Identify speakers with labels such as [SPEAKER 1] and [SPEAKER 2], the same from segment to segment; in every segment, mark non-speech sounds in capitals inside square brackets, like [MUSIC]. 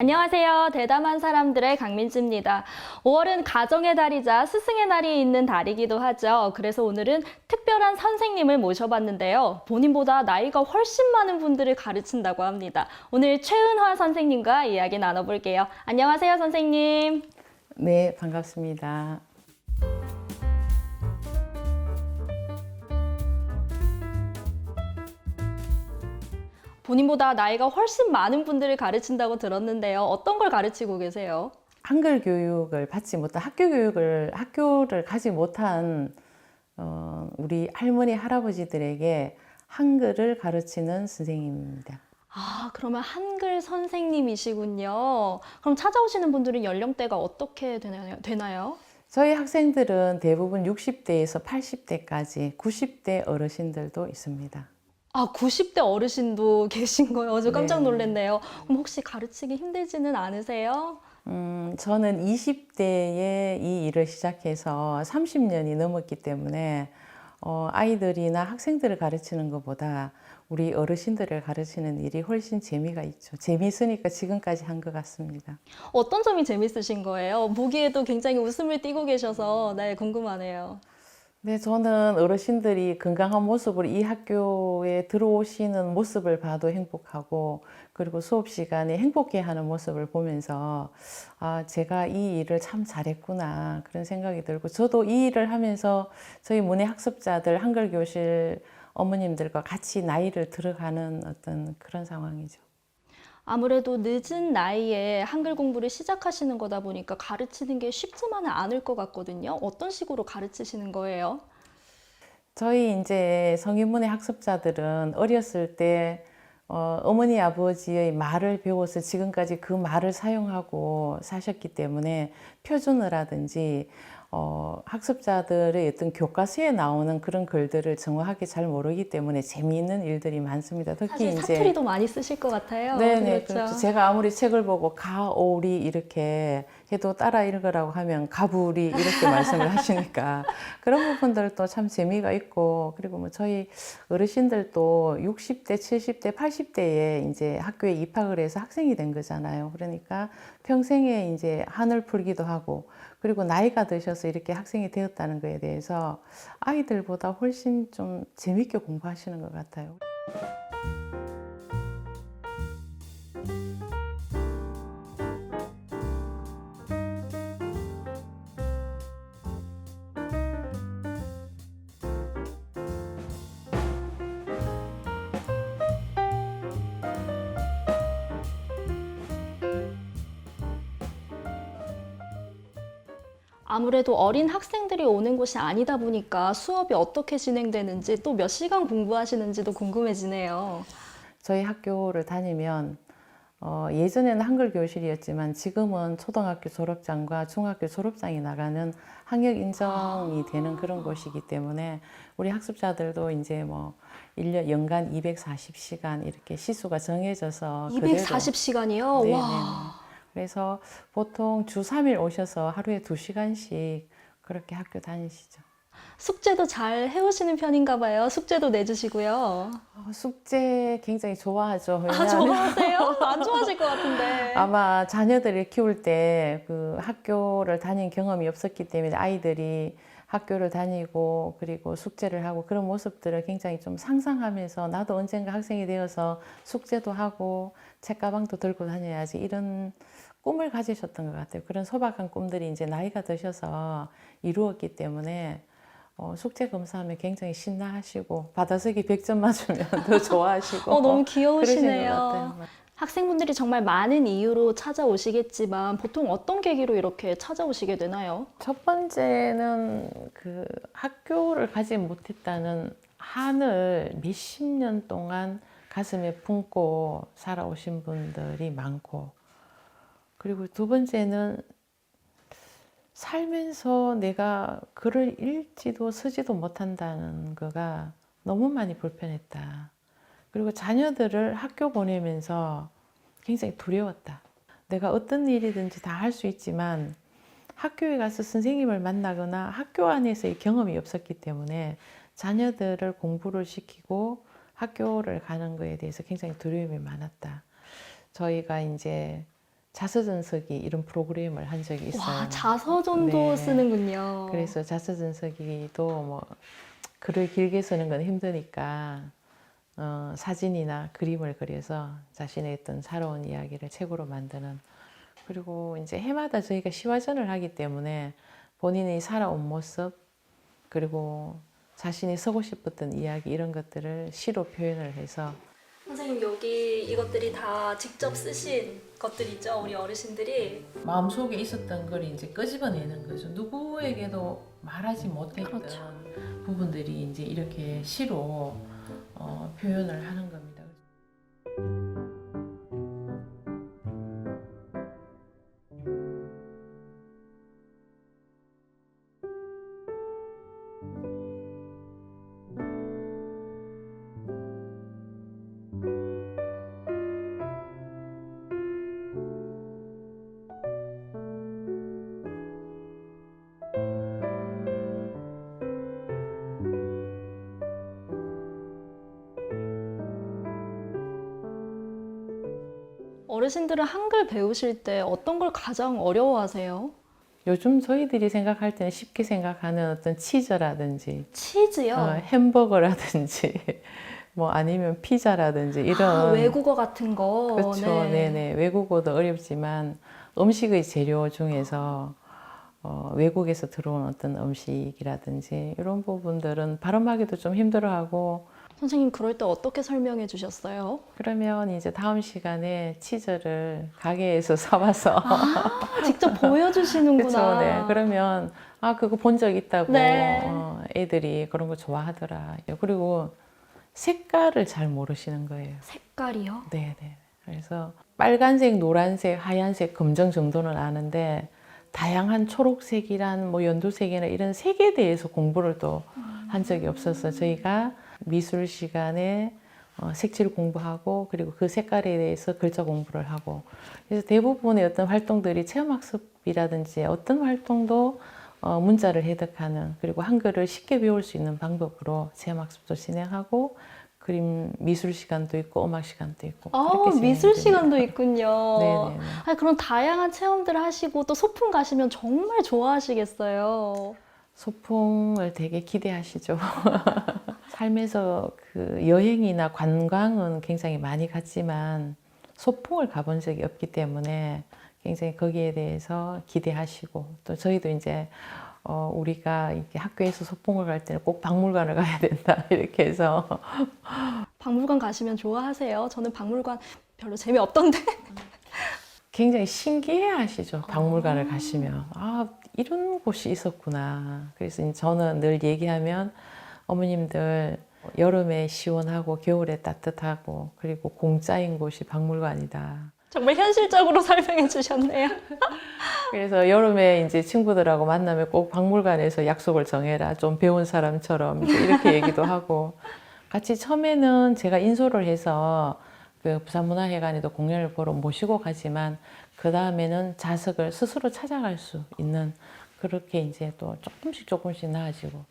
[SPEAKER 1] 안녕하세요. 대담한 사람들의 강민지입니다. 5월은 가정의 달이자 스승의 날이 있는 달이기도 하죠. 그래서 오늘은 특별한 선생님을 모셔봤는데요. 본인보다 나이가 훨씬 많은 분들을 가르친다고 합니다. 오늘 최은화 선생님과 이야기 나눠볼게요. 안녕하세요, 선생님.
[SPEAKER 2] 네, 반갑습니다.
[SPEAKER 1] 본인보다 나이가 훨씬 많은 분들을 가르친다고 들었는데요. 어떤 걸 가르치고 계세요?
[SPEAKER 2] 한글 교육을 받지 못한 학교 교육을 학교를 가지 못한 어, 우리 할머니 할아버지들에게 한글을 가르치는 선생님입니다.
[SPEAKER 1] 아, 그러면 한글 선생님이시군요. 그럼 찾아오시는 분들은 연령대가 어떻게 되나요? 되나요?
[SPEAKER 2] 저희 학생들은 대부분 60대에서 80대까지 90대 어르신들도 있습니다.
[SPEAKER 1] 아, 90대 어르신도 [LAUGHS] 계신 거예요. 저 깜짝
[SPEAKER 2] 네.
[SPEAKER 1] 놀랐네요. 그럼 혹시 가르치기 힘들지는 않으세요?
[SPEAKER 2] 음, 저는 20대에 이 일을 시작해서 30년이 넘었기 때문에 어, 아이들이나 학생들을 가르치는 것보다 우리 어르신들을 가르치는 일이 훨씬 재미가 있죠. 재미있으니까 지금까지 한 것 같습니다.
[SPEAKER 1] 어떤 점이 재밌으신 거예요? 보기에도 굉장히 웃음을 띠고 계셔서 네, 궁금하네요.
[SPEAKER 2] 네, 저는 어르신들이 건강한 모습으로 이 학교에 들어오시는 모습을 봐도 행복하고, 그리고 수업 시간에 행복해 하는 모습을 보면서, 아, 제가 이 일을 참 잘했구나, 그런 생각이 들고, 저도 이 일을 하면서 저희 문해 학습자들, 한글 교실 어머님들과 같이 나이를 들어가는 어떤 그런 상황이죠.
[SPEAKER 1] 아무래도 늦은 나이에 한글 공부를 시작하시는 거다 보니까 가르치는 게 쉽지만은 않을 것 같거든요. 어떤 식으로 가르치시는 거예요?
[SPEAKER 2] 저희 이제 성인문의 학습자들은 어렸을 때 어, 어머니 아버지의 말을 배워서 지금까지 그 말을 사용하고 사셨기 때문에 표준어라든지 어, 학습자들의 어떤 교과서에 나오는 그런 글들을 정확하게 잘 모르기 때문에 재미있는 일들이 많습니다. 특히
[SPEAKER 1] 사실 사투리도 많이 쓰실 것 같아요.
[SPEAKER 2] 네네
[SPEAKER 1] 그렇죠.
[SPEAKER 2] 그렇죠. 제가 아무리 책을 보고 가오리 이렇게 해도 따라 읽으라고 하면 가부리 이렇게 [LAUGHS] 말씀을 하시니까 그런 부분들도 참 재미가 있고 그리고 뭐 저희 어르신들도 60대, 70대, 80대에 이제 학교에 입학을 해서 학생이 된 거잖아요. 그러니까 평생에 이제 한을 풀기도 하고 그리고 나이가 드셔서 이렇게 학생이 되었다는 거에 대해서 아이들보다 훨씬 좀 재밌게 공부하시는 것 같아요.
[SPEAKER 1] 아무래도 어린 학생들이 오는 곳이 아니다 보니까 수업이 어떻게 진행되는지 또 몇 시간 공부하시는지도 궁금해지네요.
[SPEAKER 2] 저희 학교를 다니면 어, 예전에는 한글 교실이었지만 지금은 초등학교 졸업장과 중학교 졸업장이 나가는 학력 인정이 되는 그런 곳이기 때문에 우리 학습자들도 이제 뭐 1년 연간 240시간 이렇게 시수가 정해져서 그대로
[SPEAKER 1] 240시간이요?
[SPEAKER 2] 네,
[SPEAKER 1] 와.
[SPEAKER 2] 네. 그래서 보통 주 3일 오셔서 하루에 2시간씩 그렇게 학교 다니시죠.
[SPEAKER 1] 숙제도 잘 해오시는 편인가 봐요. 숙제도 내주시고요.
[SPEAKER 2] 어, 숙제 굉장히 좋아하죠.
[SPEAKER 1] 아, 좋아하세요? [LAUGHS] 안 좋아하실 것 같은데.
[SPEAKER 2] 아마 자녀들을 키울 때 그 학교를 다닌 경험이 없었기 때문에 아이들이 학교를 다니고 그리고 숙제를 하고 그런 모습들을 굉장히 좀 상상하면서 나도 언젠가 학생이 되어서 숙제도 하고 책가방도 들고 다녀야지 이런 꿈을 가지셨던 것 같아요. 그런 소박한 꿈들이 이제 나이가 드셔서 이루었기 때문에 어, 숙제 검사하면 굉장히 신나하시고 받아쓰기 100점 맞으면 [LAUGHS] 더 좋아하시고
[SPEAKER 1] 어, 너무
[SPEAKER 2] 것
[SPEAKER 1] 귀여우시네요. 학생분들이 정말 많은 이유로 찾아오시겠지만 보통 어떤 계기로 이렇게 찾아오시게 되나요?
[SPEAKER 2] 첫 번째는 그 학교를 가지 못했다는 한을 몇십 년 동안 가슴에 품고 살아오신 분들이 많고, 그리고 두 번째는 살면서 내가 글을 읽지도 쓰지도 못한다는 거가 너무 많이 불편했다. 그리고 자녀들을 학교 보내면서 굉장히 두려웠다. 내가 어떤 일이든지 다 할 수 있지만 학교에 가서 선생님을 만나거나 학교 안에서의 경험이 없었기 때문에 자녀들을 공부를 시키고 학교를 가는 거에 대해서 굉장히 두려움이 많았다. 저희가 이제 자서전서기 이런 프로그램을 한 적이 있어요.
[SPEAKER 1] 와, 자서전도
[SPEAKER 2] 네.
[SPEAKER 1] 쓰는군요.
[SPEAKER 2] 그래서 자서전서기도 뭐 글을 길게 쓰는 건 힘드니까 어, 사진이나 그림을 그려서 자신의 어떤 살아온 이야기를 책으로 만드는 그리고 이제 해마다 저희가 시화전을 하기 때문에 본인이 살아온 모습 그리고 자신이 쓰고 싶었던 이야기 이런 것들을 시로 표현을 해서
[SPEAKER 1] 선생님 여기 이것들이 다 직접 쓰신 것들이죠, 우리 어르신들이.
[SPEAKER 2] 마음속에 있었던 걸 이제 끄집어내는 거죠. 누구에게도 말하지 못했던
[SPEAKER 1] 그렇죠.
[SPEAKER 2] 부분들이 이제 이렇게 시로 어, 표현을 하는 겁니다.
[SPEAKER 1] 어르신들은 한글 배우실 때 어떤 걸 가장 어려워하세요?
[SPEAKER 2] 요즘 저희들이 생각할 때는 쉽게 생각하는 어떤 치즈라든지
[SPEAKER 1] 치즈요?
[SPEAKER 2] 어, 햄버거라든지 [LAUGHS] 뭐 아니면 피자라든지 이런
[SPEAKER 1] 아, 외국어 같은 거.
[SPEAKER 2] 그렇죠. 네. 네 외국어도 어렵지만 음식의 재료 중에서 어, 외국에서 들어온 어떤 음식이라든지 이런 부분들은 발음하기도 좀 힘들어하고
[SPEAKER 1] 선생님 그럴 때 어떻게 설명해 주셨어요?
[SPEAKER 2] 그러면 이제 다음 시간에 치즈를 가게에서 [LAUGHS] 사와서
[SPEAKER 1] 아, 직접 보여주시는구나.
[SPEAKER 2] 그렇죠. 네. 그러면 아 그거 본 적 있다고
[SPEAKER 1] 네.
[SPEAKER 2] 어, 애들이 그런 거 좋아하더라. 그리고 색깔을 잘 모르시는 거예요.
[SPEAKER 1] 색깔이요?
[SPEAKER 2] 네, 네. 그래서 빨간색, 노란색, 하얀색, 검정 정도는 아는데 다양한 초록색이란 뭐 연두색이나 이런 색에 대해서 공부를 또 한 적이 없어서 저희가 미술 시간에 어, 색칠 공부하고 그리고 그 색깔에 대해서 글자 공부를 하고 그래서 대부분의 어떤 활동들이 체험학습이라든지 어떤 활동도 어, 문자를 해석하는 그리고 한글을 쉽게 배울 수 있는 방법으로 체험학습도 진행하고 그림 미술 시간도 있고 음악 시간도 있고
[SPEAKER 1] 아, 미술. 시간도 있군요.
[SPEAKER 2] 네네네.
[SPEAKER 1] 아, 그런 다양한 체험들을 하시고 또 소풍 가시면 정말 좋아하시겠어요.
[SPEAKER 2] 소풍을 되게 기대하시죠. [LAUGHS] 삶에서 그 여행이나 관광은 굉장히 많이 갔지만 소풍을 가본 적이 없기 때문에 굉장히 거기에 대해서 기대하시고 또 저희도 이제 어, 우리가 이렇게 학교에서 소풍을 갈 때는 꼭 박물관을 [LAUGHS] 가야 된다 이렇게 해서
[SPEAKER 1] 박물관 가시면 좋아하세요? 저는 박물관 별로 재미없던데. [LAUGHS]
[SPEAKER 2] 굉장히 신기해 하시죠. 박물관을 가시면. 아, 이런 곳이 있었구나. 그래서 저는 늘 얘기하면 어머님들 여름에 시원하고 겨울에 따뜻하고 그리고 공짜인 곳이 박물관이다.
[SPEAKER 1] 정말 현실적으로 [LAUGHS] 설명해 주셨네요. [LAUGHS]
[SPEAKER 2] 그래서 여름에 이제 친구들하고 만나면 꼭 박물관에서 약속을 정해라. 좀 배운 사람처럼 이렇게 얘기도 하고 같이 처음에는 제가 인솔을 해서 그 부산문화회관에도 공연을 보러 모시고 가지만 그 다음에는 자석을 스스로 찾아갈 수 있는 그렇게 이제 또 조금씩 조금씩 나아지고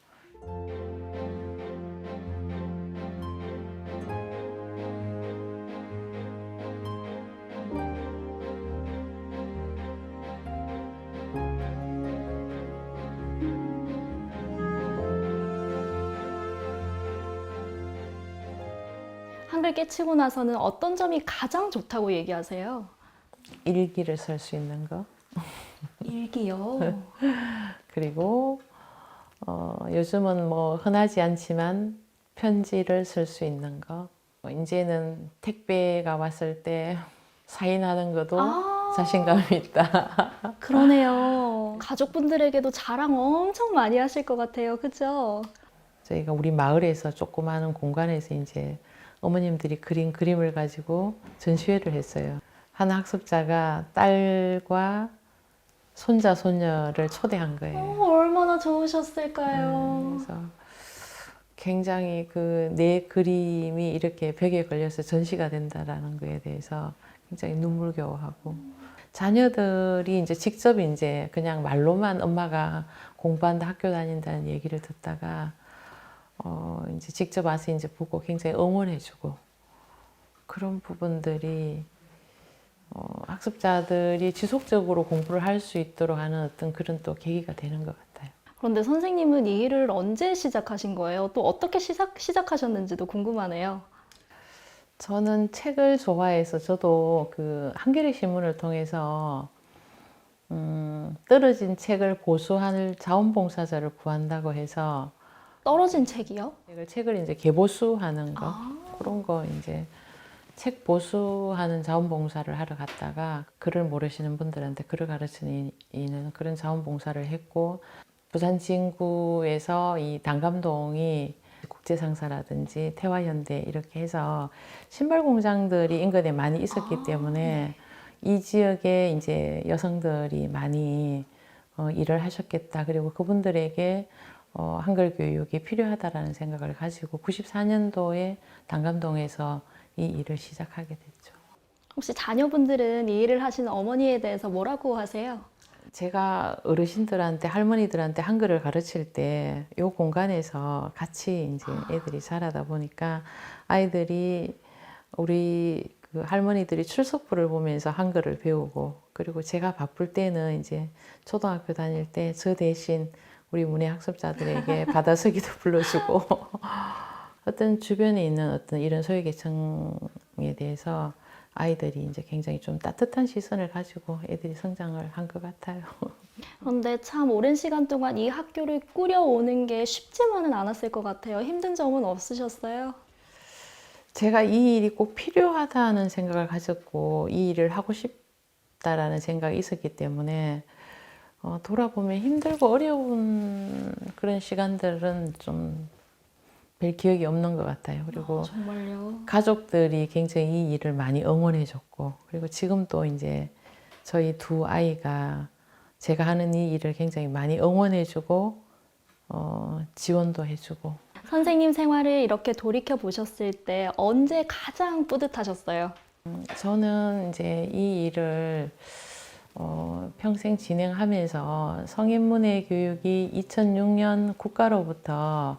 [SPEAKER 1] 한글 깨치고 나서는 어떤 점이 가장 좋다고 얘기하세요?
[SPEAKER 2] 일기를 쓸 수 있는 거
[SPEAKER 1] 일기요. [LAUGHS]
[SPEAKER 2] 그리고 어, 요즘은 뭐 흔하지 않지만 편지를 쓸 수 있는 거. 뭐 이제는 택배가 왔을 때 [LAUGHS] 사인하는 것도
[SPEAKER 1] 아,
[SPEAKER 2] 자신감이 있다. [LAUGHS]
[SPEAKER 1] 그러네요. 가족분들에게도 자랑 엄청 많이 하실 것 같아요. 그죠?
[SPEAKER 2] 저희가 우리 마을에서 조그마한 공간에서 이제 어머님들이 그린 그림을 가지고 전시회를 했어요. 한 학습자가 딸과 손자 손녀를 초대한
[SPEAKER 1] 어,
[SPEAKER 2] 거예요.
[SPEAKER 1] 얼마나 좋으셨을까요?
[SPEAKER 2] 음, 그래서 굉장히 그 내 그림이 이렇게 벽에 걸려서 전시가 된다라는 거에 대해서 굉장히 눈물겨워하고 자녀들이 이제 직접 이제 그냥 말로만 엄마가 공부한다 학교 다닌다는 얘기를 듣다가 어 이제 직접 와서 이제 보고 굉장히 응원해주고 그런 부분들이 어, 학습자들이 지속적으로 공부를 할 수 있도록 하는 어떤 그런 또 계기가 되는 것 같아요.
[SPEAKER 1] 그런데 선생님은 이 일을 언제 시작하신 거예요? 또 어떻게 시작, 시작하셨는지도 궁금하네요.
[SPEAKER 2] 저는 책을 좋아해서 저도 그 한겨레 신문을 통해서 음, 떨어진 책을 보수할 자원봉사자를 구한다고 해서
[SPEAKER 1] 떨어진 책이요?
[SPEAKER 2] 책을 이제 개보수하는 거
[SPEAKER 1] 아.
[SPEAKER 2] 그런 거 이제 책 보수하는 자원봉사를 하러 갔다가 글을 모르시는 분들한테 글을 가르치는 그런 자원봉사를 했고 부산 진구에서 이 단감동이 국제상사라든지 태화현대 이렇게 해서 신발 공장들이 인근에 많이 있었기 때문에 이 지역에 이제 여성들이 많이 어, 일을 하셨겠다. 그리고 그분들에게 어, 한글 교육이 필요하다라는 생각을 가지고 94년도에 단감동에서 이 일을 시작하게 됐죠.
[SPEAKER 1] 혹시 자녀분들은 이 일을 하시는 어머니에 대해서 뭐라고 하세요?
[SPEAKER 2] 제가 어르신들한테 할머니들한테 한글을 가르칠 때 이 공간에서 같이 이제 애들이 자라다 보니까 아이들이 우리 그 할머니들이 출석부를 보면서 한글을 배우고 그리고 제가 바쁠 때는 이제 초등학교 다닐 때 저 대신 우리 문해 학습자들에게 [LAUGHS] 받아서기도 불러주고 어떤 주변에 있는 어떤 이런 소외계층에 대해서 아이들이 이제 굉장히 좀 따뜻한 시선을 가지고 애들이 성장을 한 것 같아요. [LAUGHS]
[SPEAKER 1] 그런데 참 오랜 시간 동안 이 학교를 꾸려오는 게 쉽지만은 않았을 것 같아요. 힘든 점은 없으셨어요?
[SPEAKER 2] 제가 이 일이 꼭 필요하다는 생각을 가졌고 이 일을 하고 싶다라는 생각이 있었기 때문에 어, 돌아보면 힘들고 어려운 그런 시간들은 좀 별 기억이 없는 것 같아요. 그리고
[SPEAKER 1] 아.
[SPEAKER 2] 가족들이 굉장히 이 일을 많이 응원해줬고 그리고 지금 또 이제 저희 두 아이가 제가 하는 이 일을 굉장히 많이 응원해주고 어, 지원도 해주고
[SPEAKER 1] 선생님 생활을 이렇게 돌이켜 보셨을 때 언제 가장 뿌듯하셨어요?
[SPEAKER 2] 저는 이제 이 일을 어, 평생 진행하면서 성인문예 교육이 2006년 국가로부터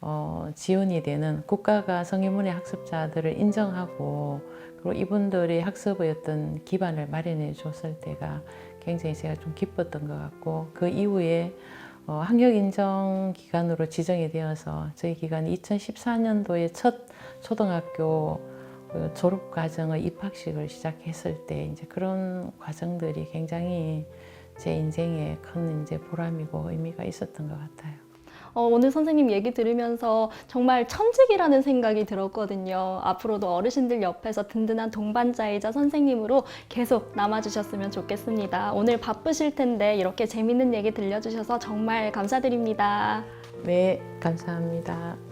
[SPEAKER 2] 어, 지원이 되는 국가가 성인문예 학습자들을 인정하고 그리고 이분들의 학습의 어떤 기반을 마련해 줬을 때가 굉장히 제가 좀 기뻤던 것 같고 그 이후에 어, 학력 인정 기관으로 지정이 되어서 저희 기관이 2014년도에 첫 초등학교 그 졸업 과정의 입학식을 시작했을 때 이제 그런 과정들이 굉장히 제 인생에 큰 이제 보람이고 의미가 있었던 것 같아요.
[SPEAKER 1] 어, 오늘 선생님 얘기 들으면서 정말 천직이라는 생각이 들었거든요. 앞으로도 어르신들 옆에서 든든한 동반자이자 선생님으로 계속 남아주셨으면 좋겠습니다. 오늘 바쁘실 텐데 이렇게 재밌는 얘기 들려주셔서 정말 감사드립니다.
[SPEAKER 2] 네, 감사합니다.